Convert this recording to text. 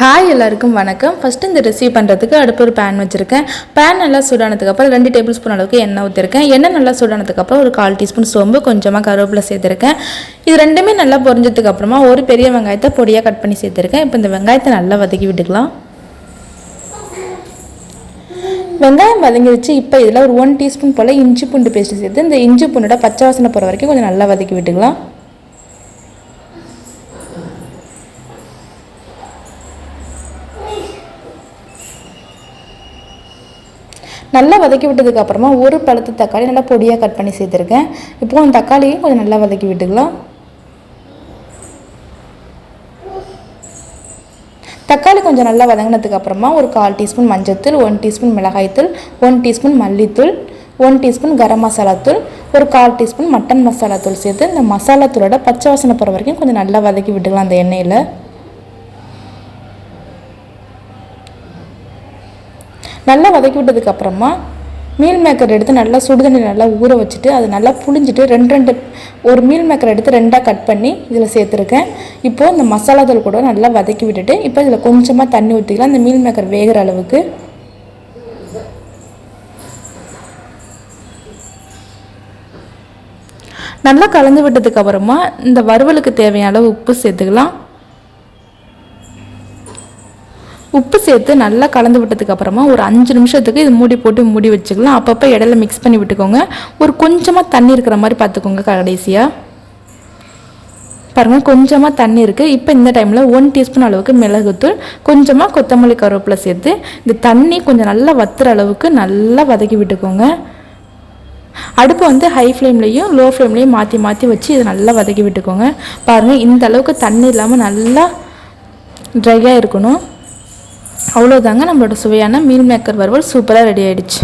Hi எல்லாருக்கும் வணக்கம். First இந்த ரெசிபி பண்ணுறதுக்கு அடுப்பு ஒரு பேன் வச்சுருக்கேன். பேன் நல்லா சூடானதுக்கப்புறம் ரெண்டு டேபிள் ஸ்பூன் அளவுக்கு எண்ணெய் ஊற்றிருக்கேன் எண்ணெய் நல்லா சூடானதுக்கப்புறம் ஒரு கால் டீஸ்பூன் சோம்பு கொஞ்சமாக கருவேப்பிலை சேர்த்துருக்கேன். இது ரெண்டுமே நல்லா பொரிஞ்சதுக்கப்புறமா ஒரு பெரிய வெங்காயத்தை பொடியாக கட் பண்ணி சேர்த்துருக்கேன். இப்போ இந்த வெங்காயத்தை நல்லா வதக்கி விட்டுக்கலாம். வெங்காயம் வதங்கிடுச்சு இப்போ இதில் ஒரு ஒன் டீஸ்பூன் போல் இஞ்சி பூண்டு பேஸ்ட் சேர்த்து இந்த இஞ்சி பூண்டோட பச்சை வாசனை போகிற வரைக்கும் கொஞ்சம் நல்லா வதக்கி விட்டுக்கலாம். நல்லா வதக்கி விட்டதுக்கு அப்புறமா ஒரு பழுத்து தக்காளி நல்லா பொடியாக கட் பண்ணி சேர்த்துருக்கேன். இப்போது அந்த தக்காளியும் கொஞ்சம் நல்லா வதக்கி விட்டுக்கலாம். தக்காளி கொஞ்சம் நல்லா வதங்கினதுக்கு அப்புறமா ஒரு கால் டீஸ்பூன் மஞ்சத்தூள் ஒன் டீஸ்பூன் மிளகாய்த்தூள் ஒன் டீஸ்பூன் மல்லித்தூள் ஒன் டீஸ்பூன் கரம் மசாலா தூள் ஒரு கால் டீஸ்பூன் மட்டன் மசாலா தூள் சேர்த்து இந்த மசாலா தூளோட பச்சை வாசனை போகிற வரைக்கும் கொஞ்சம் நல்லா வதக்கி விட்டுக்கலாம் அந்த எண்ணெயில். நல்லா வதக்கி விட்டதுக்கு அப்புறமா மீல் மேக்கர் எடுத்து நல்லா சுடுதண்ணி நல்லா ஊற வச்சுட்டு அது நல்லா புளிஞ்சிட்டு ரெண்டு ரெண்டு ஒரு மீல் மேக்கர் எடுத்து ரெண்டாக கட் பண்ணி இதில் சேர்த்துருக்கேன். இப்போது இந்த மசாலா தூள் கூட நல்லா வதக்கி விட்டுட்டு இப்போ இதில் கொஞ்சமாக தண்ணி ஊற்றிக்கலாம். இந்த மீல் மேக்கர் வேகிற அளவுக்கு. நல்லா கலந்து விட்டதுக்கு அப்புறமா இந்த வறுவலுக்கு தேவையான அளவு உப்பு சேர்த்துக்கலாம். உப்பு சேர்த்து நல்லா கலந்து விட்டதுக்கு அப்புறமா ஒரு அஞ்சு நிமிஷத்துக்கு இது மூடி போட்டு மூடி வச்சுக்கலாம். அப்பப்போ இடையில மிக்ஸ் பண்ணி விட்டுக்கோங்க. ஒரு கொஞ்சமாக தண்ணி இருக்கிற மாதிரி பார்த்துக்கோங்க கடைசியாக பாருங்கள் கொஞ்சமாக தண்ணி இருக்குது இப்போ இந்த டைமில் ஒன் டீஸ்பூன் அளவுக்கு மிளகுத்தூள் கொஞ்சமாக கொத்தமல்லி கருவேப்பிலை சேர்த்து இந்த தண்ணி கொஞ்சம் நல்லா வத்துற அளவுக்கு நல்லா வதக்கி விட்டுக்கோங்க. அடுப்பை வந்து ஹை ஃப்ளேம்லேயும் லோ ஃப்ளேம்லேயும் மாற்றி மாற்றி வச்சு இதை நல்லா வதக்கி விட்டுக்கோங்க. பாருங்கள் இந்த அளவுக்கு தண்ணி இல்லாமல் நல்லா ட்ரையாக இருக்கணும். அவ்வளோதாங்க நம்மளோட சுவையான மீல் மேக்கர் வறுவல் சூப்பராக ரெடி ஆயிடுச்சு.